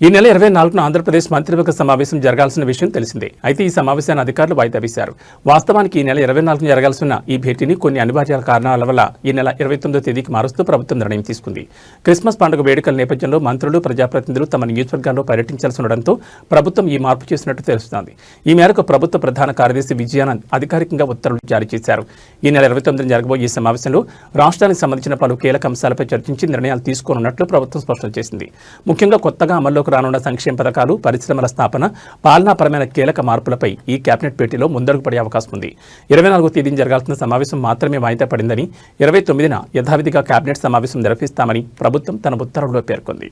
ఈ నెల ఇరవై నాలుగున ఆంధ్రప్రదేశ్ మంత్రివర్గ సమావేశం జరగాల్సిన విషయం తెలిసిందే. అయితే ఈ సమావేశాన్ని అధికారులు వాయిదా వేశారు. వాస్తవానికి ఈ నెల ఇరవై నాలుగున జరగాల్సిన ఈ భేటీని కొన్ని అనివార్య కారణాల వల్ల ఈ నెల ఇరవై తొమ్మిదో తేదీకి మారుస్తూ ప్రభుత్వం నిర్ణయం తీసుకుంది. క్రిస్మస్ పండుగ వేడుకల నేపథ్యంలో మంత్రులు ప్రజాప్రతినిధులు తమ నియోజకవర్గాల్లో పర్యటించాల్సి ఉండడంతో ప్రభుత్వం ఈ మార్పు చేసినట్టు తెలుస్తోంది. ఈ మేరకు ప్రభుత్వ ప్రధాన కార్యదర్శి విజయానంద్ అధికారికంగా ఉత్తర్వులు జారీ చేశారు. ఈ నెల ఇరవై తొమ్మిదిన జరగబోయే ఈ సమావేశంలో రాష్ట్రానికి సంబంధించిన పలు కీలక అంశాలపై చర్చించి నిర్ణయాలు తీసుకోనున్నట్లు ప్రభుత్వం స్పష్టం చేసింది. ముఖ్యంగా కొత్తగా అమల్లోకి రానున్న సంక్షేమ పథకాలు పరిశ్రమల స్థాపన పాలనాపరమైన కీలక మార్పులపై ఈ కేబినెట్ భేటీలో ముందడుగు పడే అవకాశం ఉంది. ఇరవై నాలుగు తేదీన జరగాల్సిన సమావేశం మాత్రమే వాయిదా పడిందని ఇరవై తొమ్మిదిన యథావిధిగా కేబినెట్ సమావేశం నిర్వహిస్తామని ప్రభుత్వం తన ఉత్తర్వులో పేర్కొంది.